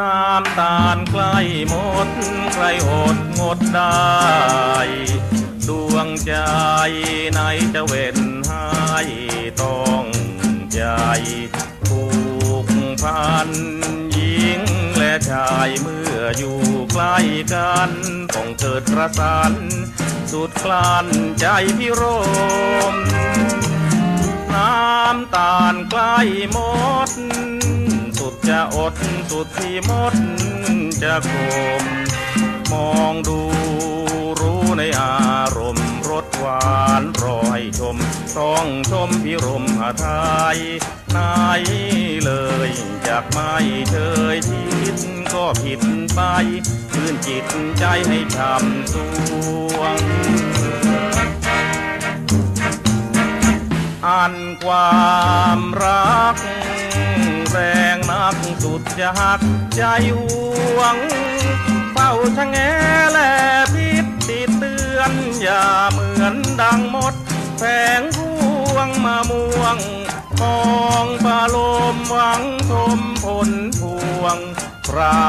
น้ำตาลใกล้หมดใครอดงดได้ ดวงใจไหนจะเว้นให้ต้องใจผูกพันหญิงและชายเมื่ออยู่ใกล้กันต้องเกิดประสานสุดกลั้นใจพิรมน้ำตาลใกล้หมด จะอดสุดที่หมดจะคมมองดูรู้ในอารมณ์รสหวานรอให้ชม ต้องชมพิรมหาไทยไหนเลยจากไม่เชยชิดก็ผิดไปชื่นจิตใจให้ชำสวงอันความรัก แรงนักสุดจะหักใจหวงเฝ้าชะแงแลพิษติเตือนอย่าเหมือนดังมดแฝงพวงมาม่วงกองปลาลมหวังชมผลพวงปรา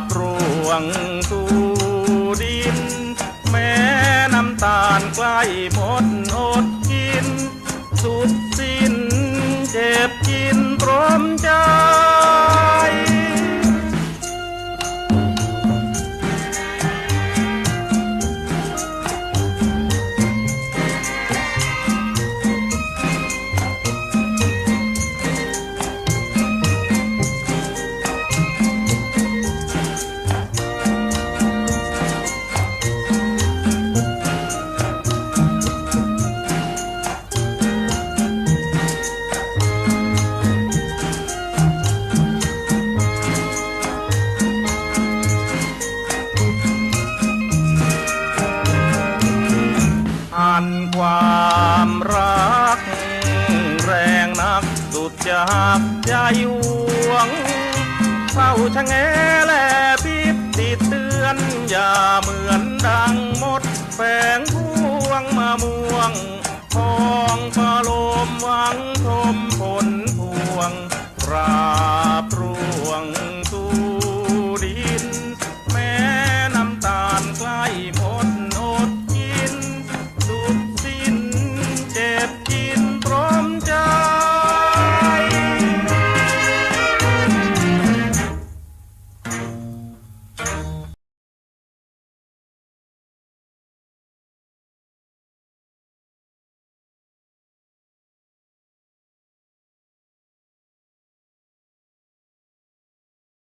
บรวงสู่ดิน แม้น้ำตาลใกล้หมดอดกิน สุด ร มันความรัก แรงนักสุดจะหักใจหวงเฝ้าชะแงและพิบติดเตือน อย่าเหมือนดังมดแฝงพวงมาม่วงทองปลาโลมหวังชมผลพวงรา